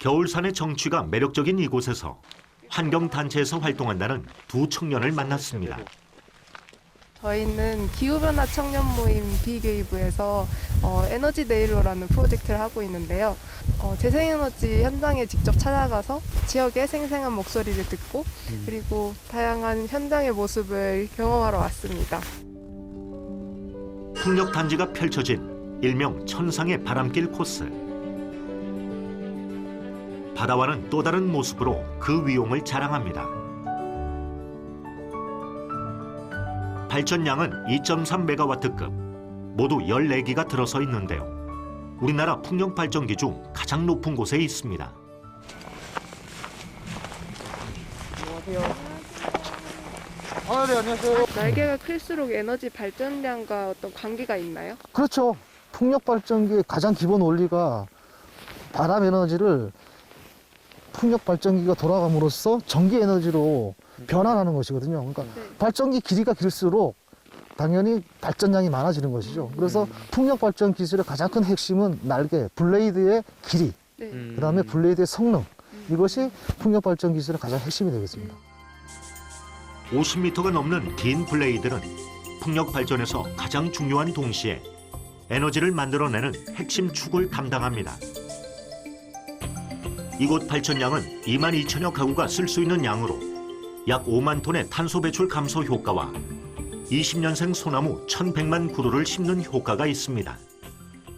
겨울산의 정취가 매력적인 이곳에서 환경단체에서 활동한다는 두 청년을 만났습니다. 저희는 기후변화 청년 모임 비교이부에서 어, 에너지 네일로라는 프로젝트를 하고 있는데요. 어, 재생에너지 현장에 직접 찾아가서 지역의 생생한 목소리를 듣고 그리고 다양한 현장의 모습을 경험하러 왔습니다. 풍력 단지가 펼쳐진 일명 천상의 바람길 코스. 바다와는 또 다른 모습으로 그 위용을 자랑합니다. 발전량은 2.3메가와트급, 모두 14기가 들어서 있는데요. 우리나라 풍력 발전기 중 가장 높은 곳에 있습니다. 아, 네, 안녕하세요. 날개가 클수록 에너지 발전량과 어떤 관계가 있나요? 그렇죠. 풍력 발전기의 가장 기본 원리가 바람 에너지를 풍력 발전기가 돌아감으로써 전기 에너지로 변환하는 것이거든요. 그러니까 네. 발전기 길이가 길수록 당연히 발전량이 많아지는 것이죠. 그래서 풍력 발전 기술의 가장 큰 핵심은 날개, 블레이드의 길이, 네. 그 다음에 블레이드의 성능. 이것이 풍력 발전 기술의 가장 핵심이 되겠습니다. 50m가 넘는 긴 블레이드는 풍력 발전에서 가장 중요한 동시에 에너지를 만들어내는 핵심 축을 담당합니다. 이곳 발전량은 2만 2천여 가구가 쓸 수 있는 양으로 약 5만 톤의 탄소 배출 감소 효과와 20년생 소나무 1,100만 그루를 심는 효과가 있습니다.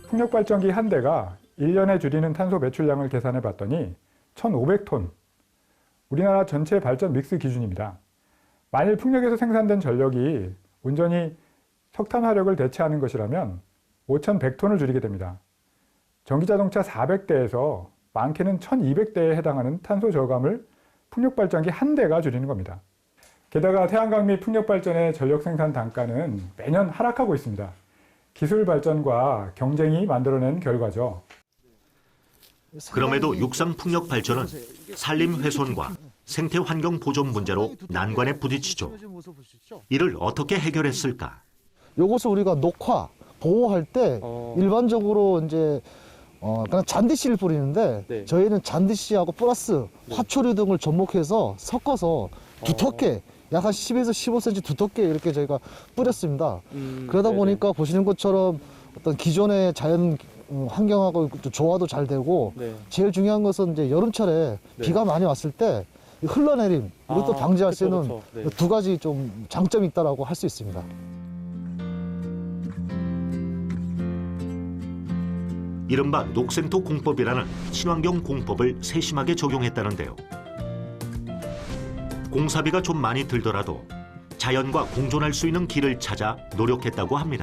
풍력 발전기 한 대가 1년에 줄이는 탄소 배출량을 계산해 봤더니 1,500톤. 우리나라 전체 발전 믹스 기준입니다. 만일 풍력에서 생산된 전력이 온전히 석탄 화력을 대체하는 것이라면 5,100톤을 줄이게 됩니다. 전기 자동차 400대에서 많게는 1,200대에 해당하는 탄소 저감을 풍력 발전기 한 대가 줄이는 겁니다. 게다가 태양광 및 풍력 발전의 전력 생산 단가는 매년 하락하고 있습니다. 기술 발전과 경쟁이 만들어낸 결과죠. 그럼에도 육상 풍력 발전은 산림 훼손과 생태 환경 보존 문제로 난관에 부딪히죠. 이를 어떻게 해결했을까? 요것을 우리가 녹화, 보호할 때 어. 일반적으로 이제 어, 그냥 잔디씨를 뿌리는데 네. 저희는 잔디씨하고 플러스 화초류 등을 접목해서 섞어서 두텁게 약 한 10에서 15cm 두텁게 이렇게 저희가 뿌렸습니다. 음, 그러다 네네. 보니까 보시는 것처럼 어떤 기존의 자연 음, 환경하고 또 조화도 잘 되고 네. 제일 중요한 것은 이제 여름철에 네. 비가 많이 왔을 때이 흘러내림 이것도 아, 방지할 수 그쵸, 있는 그쵸. 네. 두 가지 좀 장점이 있다라고 할 수 있습니다. 이른바 녹생토 공법이라는 친환경 공법을 세심하게 적용했다는데요. 공사비가 좀 많이 들더라도 자연과 공존할 수 있는 길을 찾아 노력했다고 합니다.